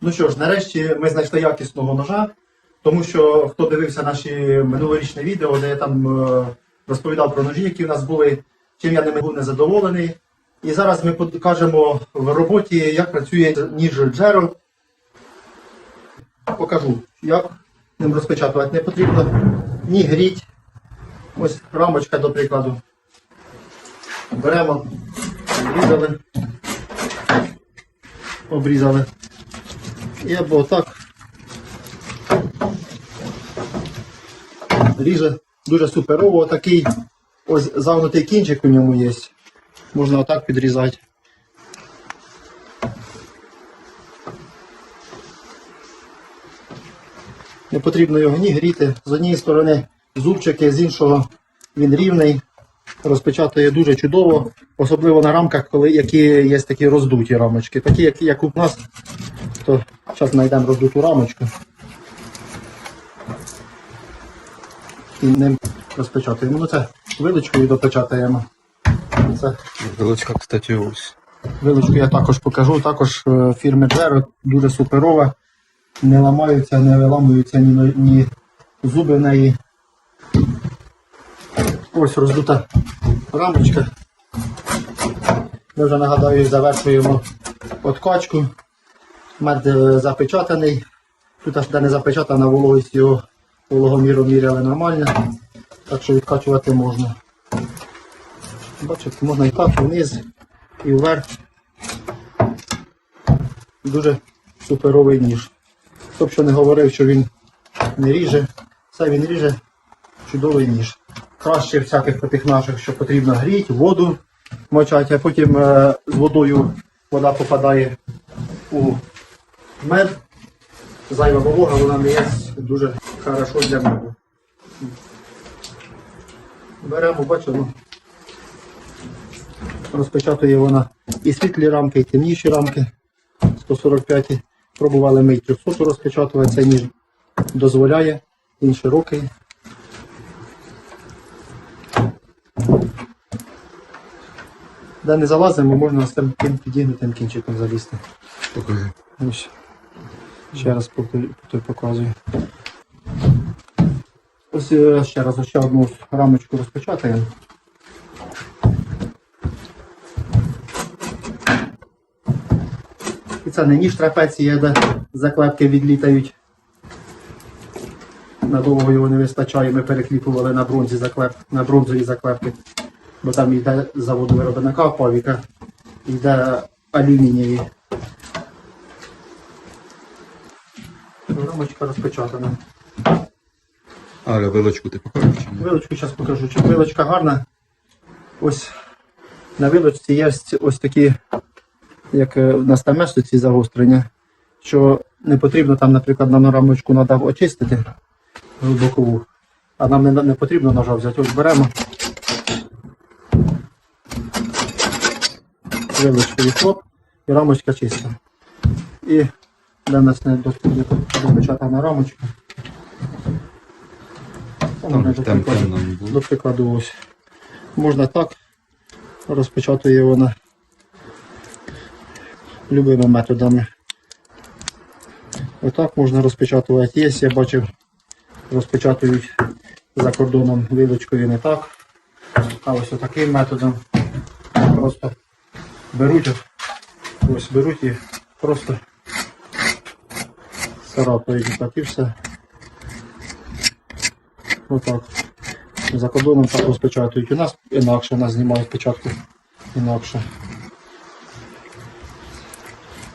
Ну що ж, нарешті ми знайшли якісного ножа, тому що хто дивився наші минулорічне відео, де я там е, розповідав про ножі, які в нас були, чим я ними був незадоволений. І зараз ми покажемо в роботі, як працює ніж Джеро. Покажу, як ним розпечатувати не потрібно. Ні гріть. Ось рамочка, до прикладу. Беремо, обрізали. Обрізали. І або отак. Ріже дуже суперово. Такий ось загнутий кінчик у ньому є. Можна отак підрізати. Не потрібно його ні гріти. З однієї сторони зубчики, з іншого він рівний. Розпечатує дуже чудово, особливо на рамках, коли які є такі роздуті рамочки. Такі, як, як у нас, то зараз знайдемо роздуту рамочку. І ним розпечатуємо. Ну це вилочкою допечатаємо. Це Вилочка, кстати, ось. Вилочку я також покажу. Також е, фірми Джеро дуже суперова. Не ламаються, не виламуються ні, ні зуби в неї. Ось роздута рамочка. Ми вже нагадаю, завершуємо откачку. Мед е, запечатаний. Тут аж де не запечатана вологість його вологоміру міряли нормально. Так що відкачувати можна. Бачите, можна і так, і вниз, і вверх. Дуже суперовий ніж. Хто б що не говорив, що він не ріже, все він ріже, чудовий ніж. Краще всяких таких наших, що потрібно гріти, воду мочати, а потім е, з водою вода попадає у мед. Зайва волога, вона не є дуже хорошо для меду. Беремо, бачимо, розпечатує вона і світлі рамки, і темніші рамки 145. Пробували ми й 300 розпечатувати, цей ніж дозволяє, він широкий. Де не залазимо, можна з тим підігнутим кінчиком залізти. Покажи. Ось. Ще раз повторю, показую. Ось е, ще раз ще одну рамочку розпечатаємо. І це не ніж трапеція, де заклепки відлітають. Надовго його не вистачає, ми перекліпували на бронзі заклеп, на бронзові заклепки. Бо там йде заводу виробника павіка, йде алюмінієві. Рамочка розпечатана. Але вилочку ти покажеш чи ні? Вилочку зараз покажу. Чи вилочка гарна. Ось на вилочці є ось- такі, як е, на стамесу ці загострення, що не потрібно там, наприклад, нам рамочку треба очистити глибокову, а нам не, не потрібно ножа взяти. Ось беремо. Вилочкою хлоп, і рамочка чиста. І для нас не доступна розпечатана рамочка. Там Вона, до тем прикладу, темно до прикладу, ось. Можна так, розпечатує вона любими методами. Отак можна розпечатувати. Є, я бачив, розпечатують за кордоном вилочкою не так. А ось таким методом просто беруть, ось беруть і просто царапають так і все. Отак. За кордоном так розпечатують. У нас інакше, нас знімають спочатку інакше.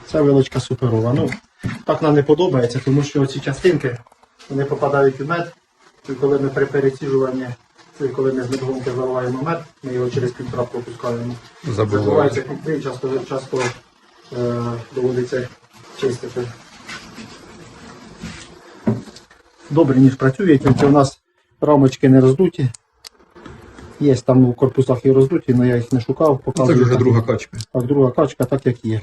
Ця вилочка суперова. Ну, так нам не подобається, тому що ці частинки вони попадають у мед. І коли ми при переціжуванні, коли ми з медгонки заливаємо мед, ми його через півтора пропускаємо. Забувається. Кінці, часто, часто е, доводиться чистити. Добре, ніж працює, тільки у нас рамочки не роздуті. Є там у корпусах і роздуті, але я їх не шукав, Це показую. ж вже так. друга качка. Так, друга качка, так як є.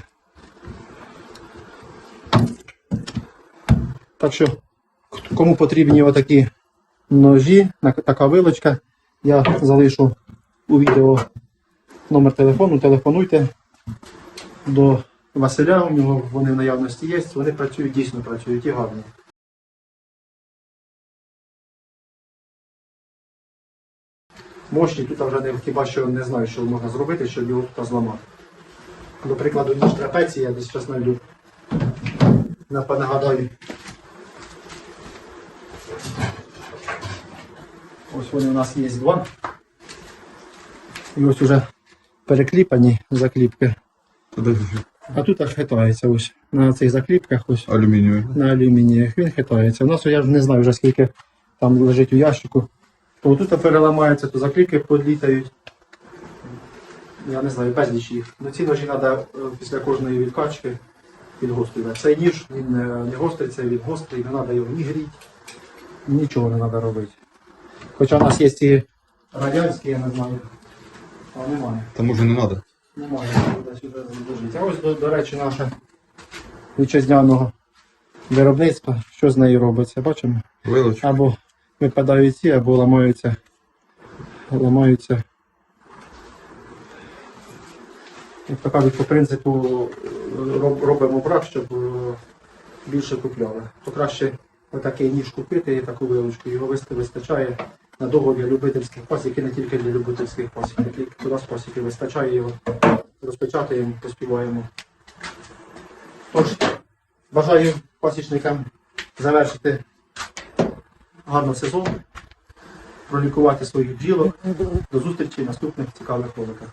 Так що, кому потрібні отакі ножі, така вилочка, я залишу у відео номер телефону, телефонуйте до Василя, у нього вони в наявності є, вони працюють, дійсно працюють і гарно. Мощні тут вже не, хіба що не знаю, що можна зробити, щоб його тут зламати. До прикладу, ніж трапеція, я десь зараз знайду. Нагадаю. Ось вони у нас є два. І ось уже перекліпані закліпки. А тут аж хитається ось на цих закліпках, ось Алюмінієвий. на алюмініях він хитається. У нас я ж не знаю вже скільки там лежить у ящику. То тут переламається, то закліпки подлітають. Я не знаю, безліч їх. Ну ці ножі треба після кожної відкачки підгострювати. Цей ніж він не, не гостриться, він гострий, не треба його ні гріти, нічого не треба робити. Хоча у нас є ці радянські, я не знаю. А немає. Та може не треба. Немає, сюди лежить. А ось, до, до речі, наше вітчизняного виробництва, що з нею робиться, бачимо? Вилочка. Або випадають ці, або ламаються. Ламаються. Як то по принципу робимо брак, щоб е, більше купляли. То краще отакий ніж купити і таку вилочку. Його вистачає надовго для любительських і не тільки для любительських пасік. Тільки у нас пасіки вистачає його. Розпечатаємо, поспіваємо. Тож, бажаю пасічникам завершити гарно сезон, пролікувати своїх бджілок. До зустрічі в наступних цікавих роликах.